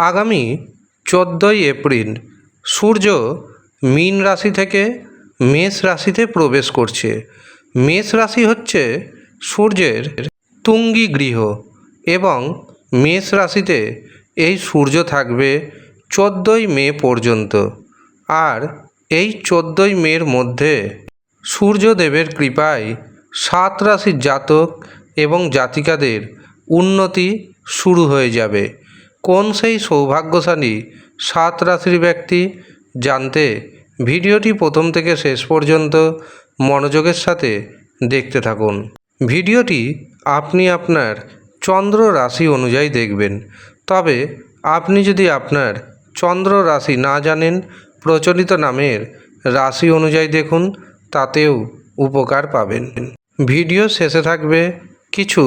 আগামী চোদ্দোই এপ্রিল সূর্য মীন রাশি থেকে মেষ রাশিতে প্রবেশ করছে। মেষ রাশি হচ্ছে সূর্যের তুঙ্গি গৃহ এবং মেষ রাশিতে এই সূর্য থাকবে চোদ্দোই মে পর্যন্ত। আর এই চোদ্দোই মের মধ্যে সূর্যদেবের কৃপায় সাত রাশির জাতক এবং জাতিকাদের উন্নতি শুরু হয়ে যাবে। কোন সেই সৌভাগ্যশালী সাত রাশির ব্যক্তি? জানতে ভিডিওটি প্রথম থেকে শেষ পর্যন্ত মনোযোগের সাথে দেখতে থাকুন। ভিডিওটি আপনি আপনার চন্দ্র রাশি অনুযায়ী দেখবেন। তবে আপনি যদি আপনার চন্দ্র রাশি না জানেন, প্রচলিত নামের রাশি অনুযায়ী দেখুন, তাতেও উপকার পাবেন। ভিডিও শেষে থাকবে কিছু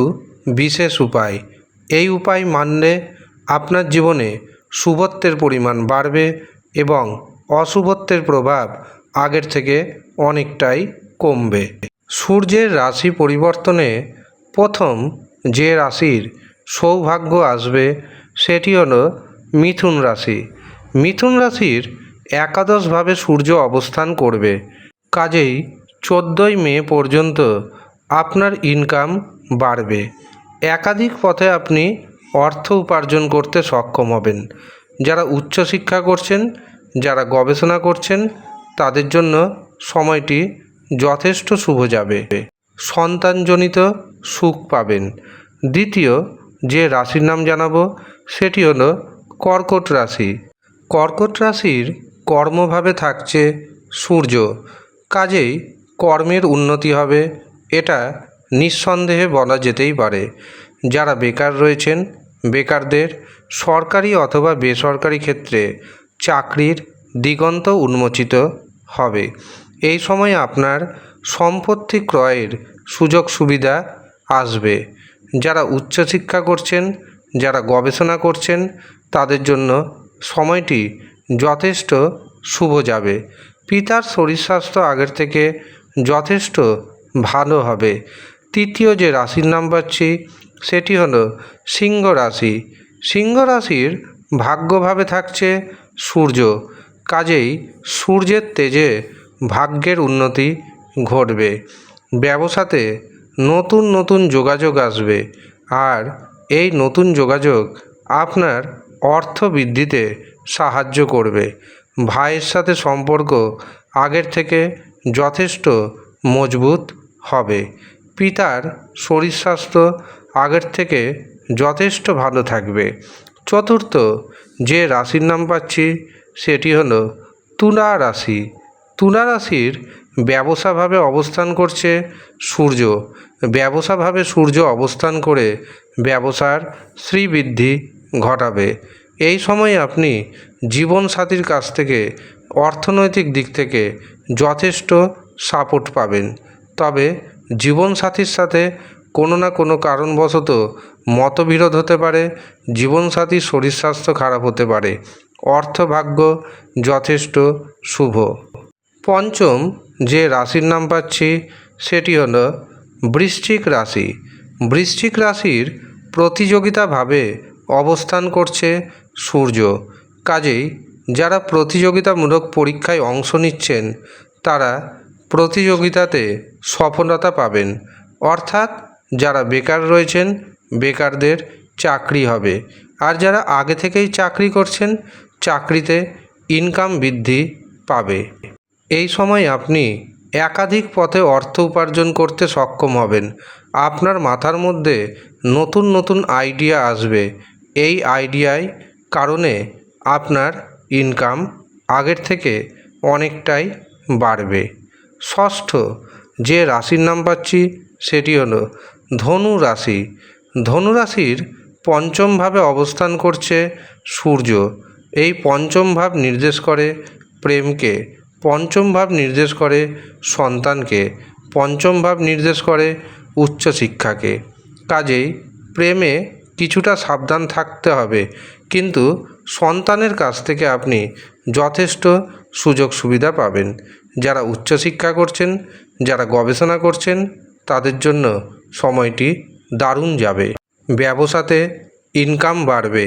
বিশেষ উপায়। এই উপায় মানলে আপনার জীবনে শুভত্বের পরিমাণ বাড়বে এবং অশুভত্বের প্রভাব আগের থেকে অনেকটাই কমবে। সূর্যের রাশি পরিবর্তনে প্রথম যে রাশির সৌভাগ্য আসবে সেটি হলো মিথুন রাশি। মিথুন রাশির একাদশভাবে সূর্য অবস্থান করবে। কাজেই চোদ্দোই মে পর্যন্ত আপনার ইনকাম বাড়বে। একাধিক পথে আপনি অর্থ উপার্জন করতে সক্ষম হবেন। যারা উচ্চশিক্ষা করছেন, যারা গবেষণা করছেন, তাদের জন্য সময়টি যথেষ্ট শুভ যাবে। সন্তানজনিত সুখ পাবেন। দ্বিতীয় যে রাশির নাম জানাব, সেটি হলো কর্কট রাশি। কর্কট রাশির কর্মভাবে থাকছে সূর্য। কাজেই কর্মের উন্নতি হবে, এটা নিঃসন্দেহে বলা যেতেই পারে। যারা বেকার রয়েছেন বেকারদের সরকারি অথবা বেসরকারি ক্ষেত্রে চাকরির দিগন্ত উন্মোচিত হবে। এই সময় আপনার সম্পত্তি ক্রয়ের সুযোগ সুবিধা আসবে। যারা উচ্চশিক্ষা করছেন, যারা গবেষণা করছেন, তাদের জন্য সময়টি যথেষ্ট শুভ যাবে। পিতার শরীর স্বাস্থ্য আগের থেকে যথেষ্ট ভালো হবে। তৃতীয় যে রাশির নাম পাচ্ছি সেটি হলো সিংহ রাশি। সিংহ রাশির ভাগ্যভাবে থাকছে সূর্য। কাজেই সূর্যের তেজে ভাগ্যের উন্নতি ঘটবে। ব্যবসাতে নতুন নতুন যোগাযোগ আসবে। আর এই নতুন যোগাযোগ আপনার অর্থ বৃদ্ধিতে সাহায্য করবে। ভাইয়ের সাথে সম্পর্ক আগের থেকে যথেষ্ট মজবুত হবে। পিতার শরীর স্বাস্থ্য আগের থেকে যথেষ্ট ভালো থাকবে। চতুর্থ, যে রাশির নাম পাচ্ছি, সেটি হলো তুলা রাশি। তুলা রাশির ব্যবসাভাবে অবস্থান করছে সূর্য। ব্যবসাভাবে সূর্য অবস্থান করে ব্যবসার শ্রীবৃদ্ধি ঘটাবে। এই সময় আপনি জীবনসাথীর কাছ থেকে অর্থনৈতিক দিক থেকে যথেষ্ট সাপোর্ট পাবেন। তবে জীবনসাথীর সাথে কোনো না কোনো কারণবশত মতবিরোধ হতে পারে জীবনসাথীর শরীর স্বাস্থ্য খারাপ হতে পারে। অর্থভাগ্য যথেষ্ট শুভ। পঞ্চম যে রাশির নাম পাচ্ছি, সেটি হল বৃশ্চিক রাশি। বৃশ্চিক রাশির প্রতিযোগিতাভাবে অবস্থান করছে সূর্য। কাজেই যারা প্রতিযোগিতামূলক পরীক্ষায় অংশ নিচ্ছেন, তারা প্রতিযোগিতাতে সফলতা পাবেন। অর্থাৎ যারা বেকার রয়েছেন, বেকারদের চাকরি হবে। আর যারা আগে থেকেই চাকরি করছেন, চাকরিতে ইনকাম বৃদ্ধি পাবে। এই সময় আপনি একাধিক পথে অর্থ উপার্জন করতে সক্ষম হবেন। আপনার মাথার মধ্যে নতুন নতুন আইডিয়া আসবে। এই আইডিয়ায় কারণে আপনার ইনকাম আগের থেকে অনেকটাই বাড়বে। ষষ্ঠ যে রাশির নাম পাচ্ছি, সেটি হলো ধনু রাশি ধনু রাশির পঞ্চম ভাবে অবস্থান করছে সূর্য। এই পঞ্চম ভাব নির্দেশ করে প্রেমকে, পঞ্চম ভাব নির্দেশ করে সন্তানকে, পঞ্চম ভাব নির্দেশ করে উচ্চশিক্ষাকে। কাজেই প্রেমে কিছুটা সাবধান থাকতে হবে। কিন্তু সন্তানের কাছ থেকে আপনি যথেষ্ট সুযোগ সুবিধা পাবেন। যারা উচ্চশিক্ষা করছেন, যারা গবেষণা করছেন তাদের জন্য সময়টি দারুণ যাবে। ব্যবসাতে ইনকাম বাড়বে।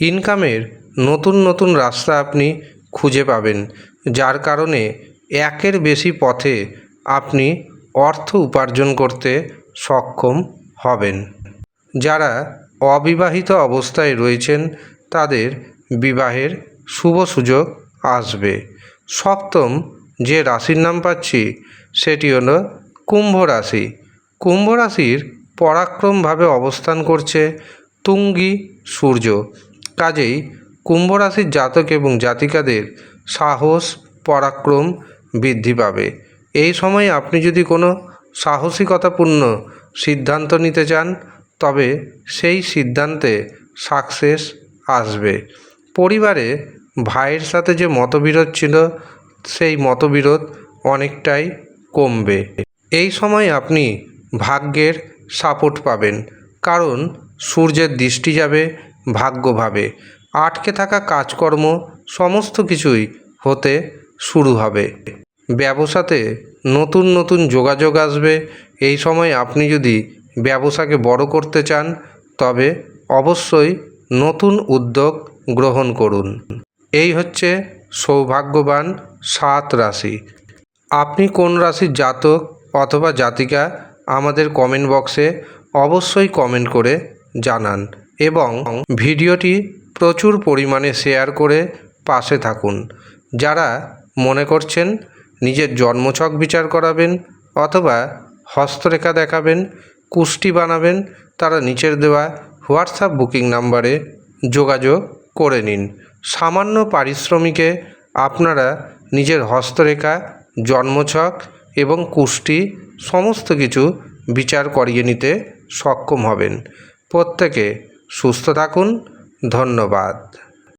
ইনকামের নতুন নতুন রাস্তা আপনি খুঁজে পাবেন, যার কারণে একের বেশি পথে আপনি অর্থ উপার্জন করতে সক্ষম হবেন। যারা অবিবাহিত অবস্থায় রয়েছেন, তাদের বিবাহের শুভ সুযোগ আসবে। সপ্তম যে রাশির নাম পাচ্ছি, সেটি হলো কুম্ভ রাশি। কুম্ভ রাশির পরাক্রমভাবে অবস্থান করছে তুঙ্গি সূর্য। কাজেই কুম্ভ রাশির জাতক এবং জাতিকাদের সাহস, পরাক্রম বৃদ্ধি পাবে। এই সময় আপনি যদি কোনো সাহসিকতাপূর্ণ সিদ্ধান্ত নিতে চান, তবে সেই সিদ্ধান্তে সাকসেস আসবে। পরিবারে ভাইয়ের সাথে যে মতবিরোধ ছিল, সেই মতবিরোধ অনেকটাই কমবে। এই সময় আপনি ভাগ্যের সাপোর্ট পাবেন, কারণ সূর্যের দৃষ্টি যাবে ভাগ্যভাবে আটকে থাকা কাজকর্ম সমস্ত কিছুই হতে শুরু হবে। ব্যবসাতে নতুন নতুন যোগাযোগ আসবে। এই সময় আপনি যদি ব্যবসাকে বড় করতে চান, তবে অবশ্যই নতুন উদ্যোগ গ্রহণ করুন। এই হচ্ছে সৌভাগ্যবান সাত রাশি। আপনি কোন রাশির জাতক অথবা জাতিকা আমাদের কমেন্ট বক্সে অবশ্যই কমেন্ট করে জানান এবং ভিডিওটি প্রচুর পরিমাণে শেয়ার করে পাশে থাকুন। যারা মনে করছেন নিজের জন্মছক বিচার করাবেন অথবা হস্তরেখা দেখাবেন, কুষ্টি বানাবেন, তারা নিচের দেওয়া হোয়াটসঅ্যাপ বুকিং নাম্বারে যোগাযোগ করে নিন। সামান্য পারিশ্রমিকে আপনারা নিজের হস্তরেখা, জন্মছক এবং কুষ্টি সমস্ত কিছু বিচার করিয়ে নিতে সক্ষম হবেন। প্রত্যেকে সুস্থ থাকুন। ধন্যবাদ।